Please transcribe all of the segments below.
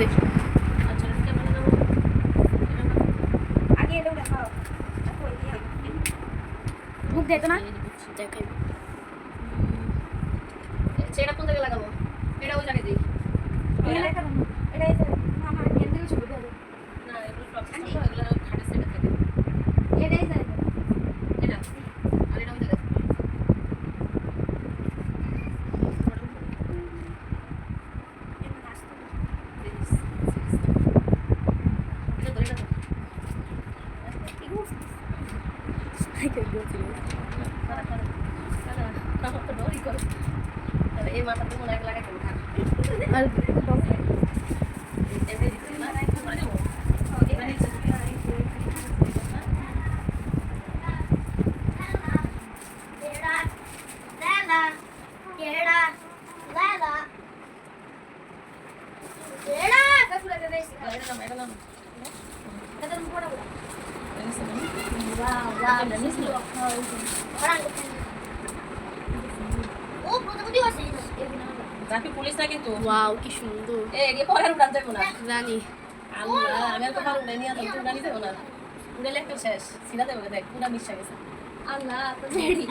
আচ্ছা দেখাও মুখ দেখো না। দেখাই সেটা কোন জায়গায় লাগাবো? এটা ওই জায়গায় দিই এটা দেখা দাও এটা এই যে মামা এর দিকে ছবি দাও না এগুলো সব এগুলো খাটের সেটা থাকে এটা এই যে এটা আর এটা ওই জায়গায় এটা ধরে এটা এই মাথাতে মনে হয় লাগাইতে হবে পুলিশ না কিন্তু ওয়াও কি সুন্দর এ এগিয়ে পড়ার উড়ান যাব না রানী আল্লাহ আমি আর তো পারব না নিয়ে তো উড়ানি দেবো না উড়ালে একটা শেষ সিধা দেবো দেখ পুরা মিশা গেছে আল্লাহ তো রেডি.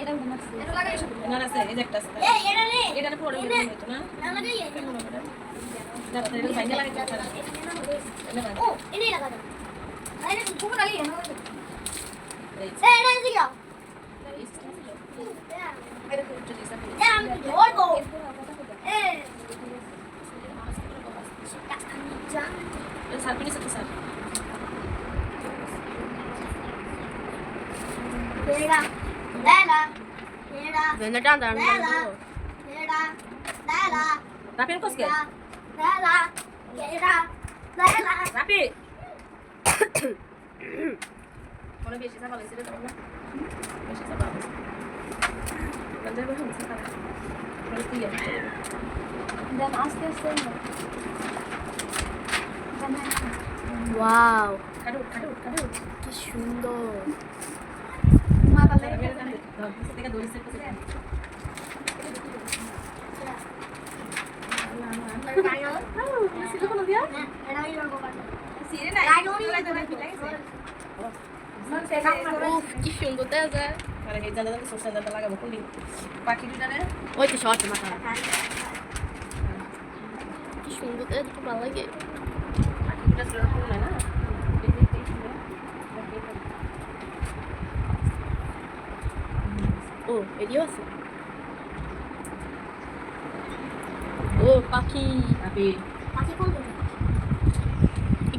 এটা উঠে নাচছে Itu lagi. এনার আছে এই একটা আছে Eh, ini nih. এটা না পড়ে উড়ে যেত না Yang lagi ya. না এটা বাইরে লাগে তারা Oh, ini lah kata. Ini পুরো লাগে না Eh, ini মনে বেশি চাপা লাগছে রে না বেশি চাপা আসতে দেন আস্তে ওয়াও কাটু কাটু কাটু কি সুন্দর যাবে ধর থেকে দড়ি সেট কোন কি সুন্দর দেখা পাখি ওই তো শর্ট মাথা কি সুন্দর দেখা দেখতে ভালো লাগে পাখি ও এদিও আছে ও পাখি রাফি Masih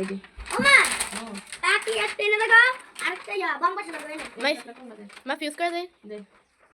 এই যে। ওমা, ও, তাকি একটা এনে দেখো। আরেকটা ইয়া, বাম পাশে দেখো এনে। মাই এটা কোনটা দে? মা ফিউজ করে দে